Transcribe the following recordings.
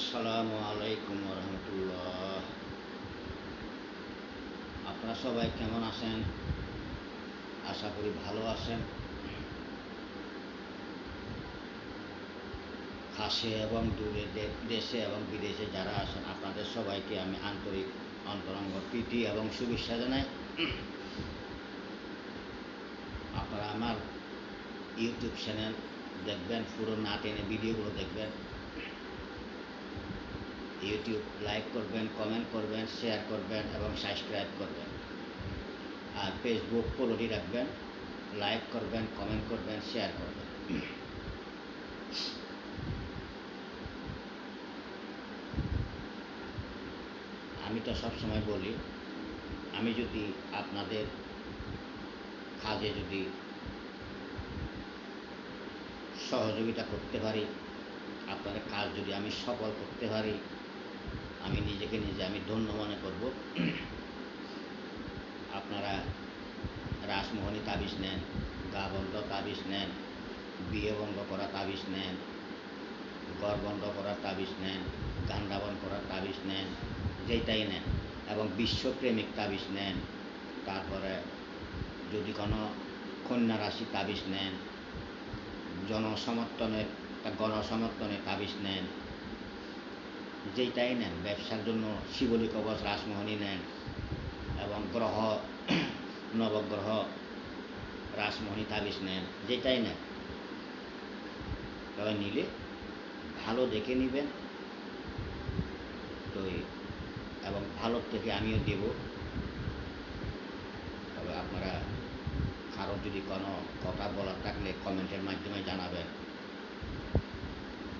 আসসালামু আলাইকুম রহমতুল্লাহ আপনারা সবাই কেমন আছেন? আশা করি ভালো আছেন। কাছে এবং দূরে দেশে এবং বিদেশে যারা আছেন, আপনাদের সবাইকে আমি আন্তরিক অন্তরঙ্গ প্রীতি এবং শুভেচ্ছা জানাই। আপনারা আমার ইউটিউব চ্যানেল দেখবেন, পুরো না টেনে ভিডিওগুলো দেখবেন। ইউটিউব লাইক করবেন কমেন্ট করবেন শেয়ার করবেন এবং সাবস্ক্রাইব করবেন। আর ফেসবুক ফলোটি রাখবেন লাইক করবেন কমেন্ট করবেন শেয়ার করবেন। আমি তো সবসময় বলি, আমি যদি আপনাদের কাজে যদি সহযোগিতা করতে পারি, আপনাদের কাজ যদি আমি সফল করতে পারি আমি নিজেকে নিজে, আমি ধন্য মনে করব। আপনারা রাসমোহনী তাবিজ নেন গা বন্ধ তাবিজ নেন, বিয়ে বন্ধ করা তাবিজ নেন গড় বন্ধ করার তাবিজ নেন গান্ডাবন করার তাবিজ নেন যেটাই নেন, এবং বিশ্বপ্রেমিক তাবিজ নেন। তারপরে যদি কোনো কন্যা রাশি তাবিজ নেন, জনসমর্থনের গণসমর্থনের তাবিজ নেন যেটাই নেন, ব্যবসার জন্য শিবলী কবচ, রাসমোহনী নেন এবং গ্রহ, নবগ্রহ, রাসমোহনী, তাবিজ নেন যেটাই নেন। তবে নিলে ভালো দেখে নেবেন। তো এবং ভালোর থেকে আমিও দেব। তবে আপনারা কারও যদি কোনো কথা বলার থাকলে কমেন্টের মাধ্যমে জানাবেন।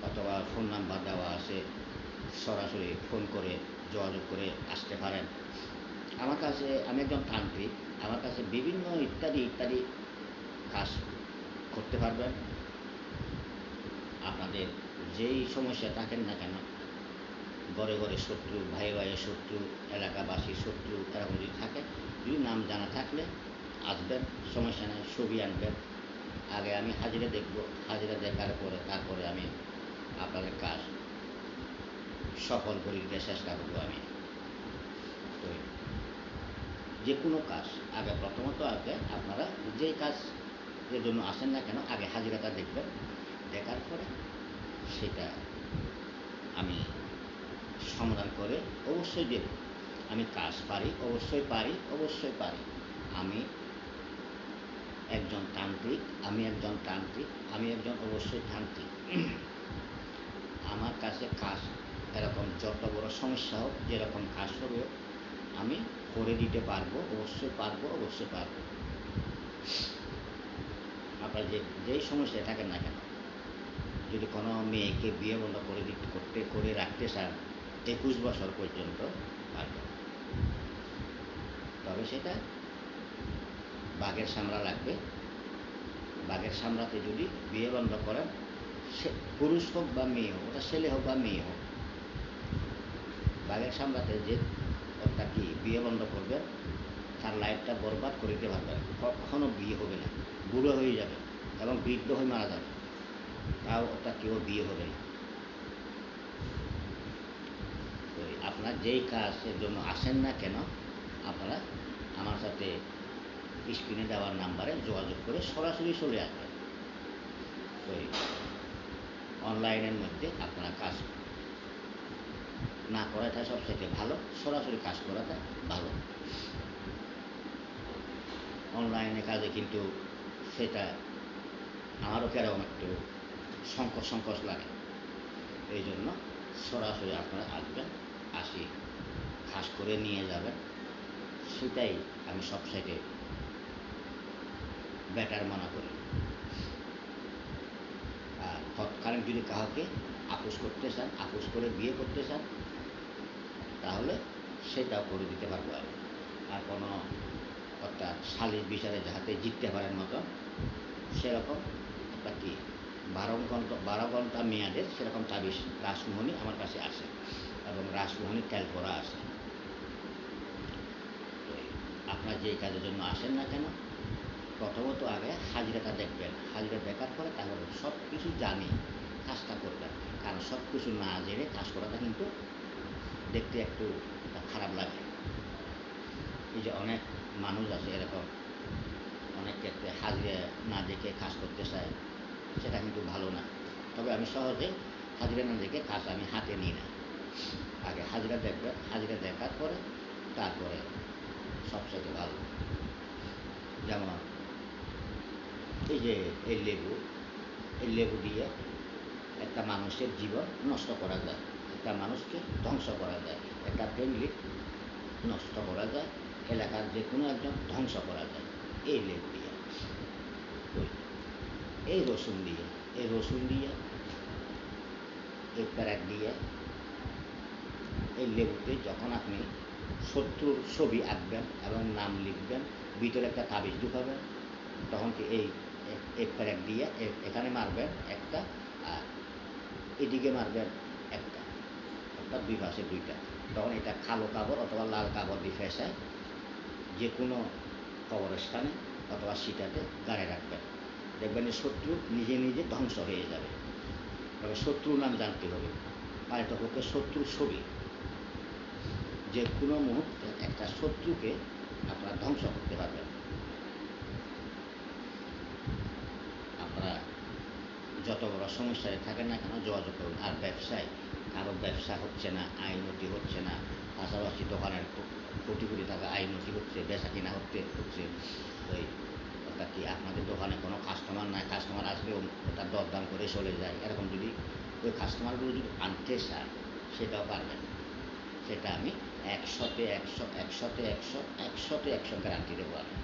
অথবা ফোন নাম্বার দেওয়া আছে। সরাসরি ফোন করে যোগাযোগ করে আসতে পারেন। আমার কাছে, আমি একজন তান্ত্রিক, আমার কাছে বিভিন্ন ইত্যাদি ইত্যাদি কাজ করতে পারবেন। আপনাদের যেই সমস্যা থাকেন না কেন ঘরে ঘরে শত্রু, ভাই ভাইয়ের শত্রু, এলাকাবাসীর শত্রু, এরকম যদি থাকে, যদি নাম জানা থাকলে আসবেন, সমস্যা নেই, ছবি আনবেন। আগে আমি হাজিরা দেখব, হাজিরা দেখার পরে, তারপরে আমি আপনাদের কাজ সফল করে দিতে চেষ্টা করব আমি তো যে কোনো কাজ, আগে প্রথমত আগে আপনারা যে কাজের জন্য আসেন না কেন, আগে হাজিরাটা দেখবেন, দেখার পরে সেটা আমি সমাধান করে অবশ্যই দেব। আমি কাজ পারি, অবশ্যই পারি অবশ্যই পারি। আমি একজন তান্ত্রিক, আমি একজন তান্ত্রিক, আমি একজন অবশ্যই তান্ত্রিক। আমার কাছে কাজ এরকম যত বড় সমস্যা হোক যেরকম হবে আমি করে দিতে পারব, অবশ্যই পারব অবশ্যই পারব। আপনার যে, যেই সমস্যা থাকে না কেন, যদি কোনো মেয়েকে বিয়ে বন্ধ করে দিতে, করতে, করে রাখতে চান, একুশ বছর পর্যন্ত পারবেন তবে সেটা বাঘের সামলা লাগবে। বাঘের সামলাতে যদি বিয়ে বন্ধ করেন, সে পুরুষ হোক বা মেয়ে হোক, ওটা ছেলে হোক বা মেয়ে হোক বাঘের সামলাতে যে ওটা কি, বিয়ে বন্ধ করবে, তার লাইফটা বরবাদ করে দিতে পারবে না। কখনো বিয়ে হবে না। বুড়ো হয়ে যাবে এবং বৃদ্ধ হয়ে মারা যাবে। তাও ওটা কেউ বিয়ে হবে না। আপনার যেই কাজের জন্য আসেন না কেন, আপনারা আমার সাথে স্ক্রিনে দেওয়ার নাম্বারে যোগাযোগ করে সরাসরি চলে আসবেন। অনলাইনের মধ্যে আপনারা কাজ না করাটা সব সবথেকে ভালো। সরাসরি কাজ করাটা ভালো। অনলাইনে কাজে কিন্তু সেটা আমারও কেরকম একটু সংকোচ সংকোচ লাগে। এই জন্য সরাসরি আপনারা আসবেন, আসি, খাস করে নিয়ে যাবেন। সেটাই আমি সব সাইডে বেটার মনে করি। আর তৎকালীন যদি কাউকে আপোষ করতে চান আপোষ করে বিয়ে করতে চান তাহলে সেটাও করে দিতে পারব আমি আর কোনো অর্থাৎ সালিশ বিচারে যাহাতে জিততে পারেন মতো, সেরকম একটা কি, বারো ঘণ্টা বারো ঘণ্টা মেয়াদের সেরকম তাবিজ রাসমোহনী আমার কাছে আসে এবং রাসমোহনী তেল করা তো আপনার যে কাজের জন্য আসেন না কেন, প্রথমত আগে হাজিরাটা দেখবেন। হাজিরা দেখার পরে তারপরে সব কিছু জানি, কাজটা করবেন। কারণ সব কিছু না জেনে কাজ করাটা কিন্তু দেখতে একটু খারাপ লাগে। এই যে অনেক মানুষ আছে এরকম, অনেক ক্ষেত্রে হাজিরা না দেখে কাজ করতে চায়, সেটা কিন্তু ভালো না। তবে আমি সহজে হাজিরা না দেখে কাজ আমি হাতে নিই না। আগে হাজিরা দেখবে, হাজিরা দেখার পরে তারপরে সবচেয়ে ভালো। যেমন এই যে এই লেবু এই লেবু দিয়ে একটা মানুষের জীবন নষ্ট করা যায়। একটা মানুষকে ধ্বংস করা যায়, একটা ফ্যামিলি নষ্ট করা যায়, এলাকার যে কোনো একজন ধ্বংস করা যায়। এই লেপ দিয়ে। এই রসুন দিয়ে, এই রসুন দিয়ে, এই প্যারাক দিয়ে, এই লেবুতে যখন আপনি শত্রুর ছবি আঁকবেন এবং নাম লিখবেন, ভিতরে একটা তাবিজ ঢুকাবেন, তখন কি এই এক প্যারেক দিয়ে এখানে মারবেন একটা, আর এদিকে মারবেন অর্থাৎ দুই পাশে দুইটা। তখন এটা কালো কাপড় অথবা লাল কাপড় দিয়ে ফেসায় যে কোনো কবরস্থানে অথবা সিটাতে গাড়ে রাখবেন। দেখবেন শত্রু নিজে নিজে ধ্বংস হয়ে যাবে। তবে শত্রুর নাম জানতে হবে। পাল্টপক্ষে শত্রুর ছবি। যে কোনো মুহূর্তে একটা শত্রুকে আপনারা ধ্বংস করতে পারবেন। আপনারা যত বড় সমস্যায় থাকেন না কেন, যোগাযোগ করুন। আর ব্যবসায় কারও ব্যবসা হচ্ছে না আইনতি হচ্ছে না, পাশাপাশি দোকানের কোটি কোটি টাকা আইনতি হচ্ছে, বেচা কিনা হচ্ছে হচ্ছে। ওই অর্থাৎ কি আপনাদের দোকানে কোনো কাস্টমার নাই কাস্টমার আসলেও ওটা দরদাম করে চলে যায়। এরকম যদি ওই কাস্টমারগুলো যদি আনতে চায়, সেটাও পারবেন। সেটা আমি একশোতে একশো একশোতে একশো একশোতে একশো গ্যারান্টি দেবো আমি।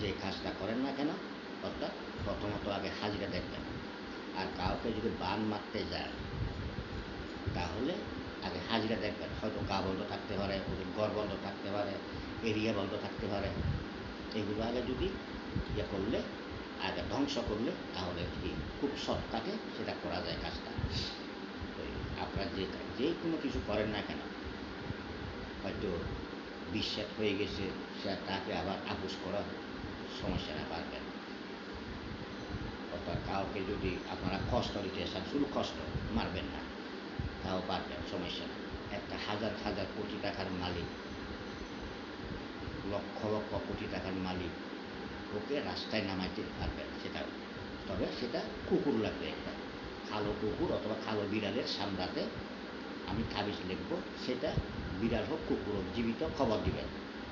যে কাজটা করেন না কেন, অর্থাৎ প্রথমত আগে হাজিরা দেখবেন। আর কাউকে যদি বান মারতে যায় হাজিরা দেখবেন। হয়তো গা বন্ধ থাকতে পারে ওদের গড় বন্ধ থাকতে পারে, এরিয়া বন্ধ থাকতে পারে। এগুলো আগে যদি ইয়ে করলে, আগে ধ্বংস করলে, তাহলে কি খুব শর্টকাটে সেটা করা যায় কাজটা। আপনার যে যে কোনো কিছু করেন না কেন, হয়তো বিশ্বাস হয়ে গেছে, সে তাকে আবার আপোষ করা সমস্যা না পারবেন। অর্থাৎ কাউকে যদি আপনারা কষ্ট দিতে চান, শুধু কষ্ট মারবেন না, তাও পারবেন, সমস্যা না। একটা হাজার হাজার কোটি টাকার মালিক। লক্ষ লক্ষ কোটি টাকার মালিক। ওকে রাস্তায় নামাইতে পারবেন সেটা, তবে সেটা কুকুর লাগবে একটা। কালো কুকুর অথবা কালো বিড়ালের সামলাতে আমি তাবিজ লিখব, সেটা বিড়াল হোক, কুকুর হোক, জীবিত খবর দিবেন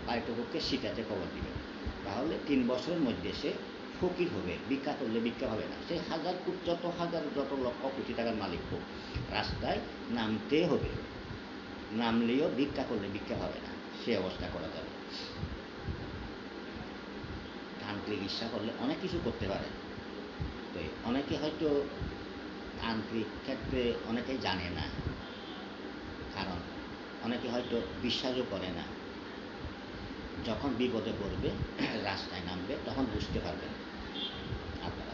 পারিতপক্ষে সিটাতে খবর দিবেন তাহলে তিন বছরের মধ্যে সে ফকির হবে ভিক্ষা করলে ভিক্ষা হবে না। সে হাজার, যত হাজার, যত লক্ষ কোটি টাকার মালিক হোক, রাস্তায় নামতে হবে। নামলেও ভিক্ষা করলে ভিক্ষা হবে না। সে অবস্থা করা যাবে। তান্ত্রিক ইচ্ছা করলে অনেক কিছু করতে পারে। তো অনেকে হয়তো তান্ত্রিক ক্ষেত্রে অনেকেই জানে না। কারণ অনেকে হয়তো বিশ্বাসও করে না। যখন বিপদে পড়বে, রাস্তায় নামবে, তখন বুঝতে পারবেন আপনারা।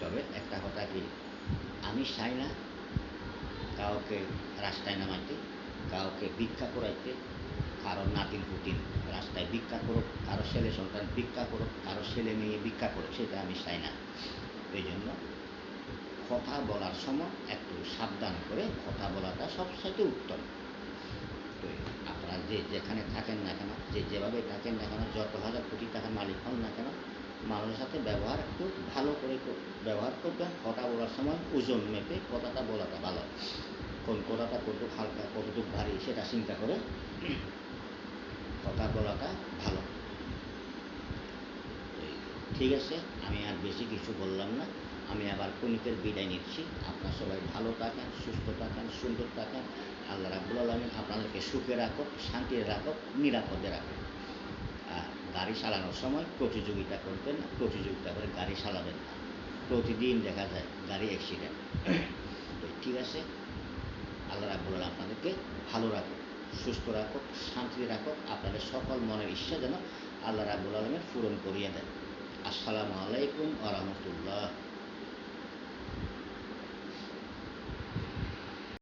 তবে একটা কথা কি, আমি চাই না কাউকে রাস্তায় নামাইতে কাউকে ভিক্ষা করাইতে কারও নাতিন পুতিন রাস্তায় ভিক্ষা করুক, কারও ছেলে সন্তান ভিক্ষা করুক, কারও ছেলে মেয়ে ভিক্ষা করুক, সেটা আমি চাই না। এই জন্য কথা বলার সময় একটু সাবধান করে কথা বলাটা সবসাইতে উত্তম। তো আপনারা যে যেখানে থাকেন না কেন, যে যেভাবে থাকেন না কেন, যত হাজার কোটি টাকার মালিক হন না কেন, মানুষের সাথে ব্যবহার একটু ভালো করে ব্যবহার করবেন। কথা বলার সময় ওজন মেপে, কথাটা বলাটা ভালো। কোন কথাটা কতটুকু হালকা কতটুকু ভারী সেটা চিন্তা করে। কথা বলাটা ভালো। ঠিক আছে, আমি আর বেশি কিছু বললাম না। আমি আবার কণিকের বিদায় নিচ্ছি। আপনার সবাই ভালো থাকেন, সুস্থ থাকেন, সুন্দর থাকেন। আল্লাহ রাবুল আলমিন আপনাদেরকে সুখে রাখো শান্তিতে রাখো নিরাপদে রাখো আর গাড়ি চালানোর সময় প্রতিযোগিতা করবেন না, প্রতিযোগিতা করে গাড়ি চালাবেন না। প্রতিদিন দেখা যায় গাড়ি অ্যাক্সিডেন্ট ঠিক আছে আল্লাহ রাবুল আপনাদেরকে ভালো রাখুক সুস্থ রাখুক শান্তিতে রাখুক আপনাদের সকল মনের ইচ্ছা যেন আল্লাহ রাবুল আলমের পূরণ করিয়ে দেন। আসসালামু আলাইকুম আ রহমতুল্লাহ।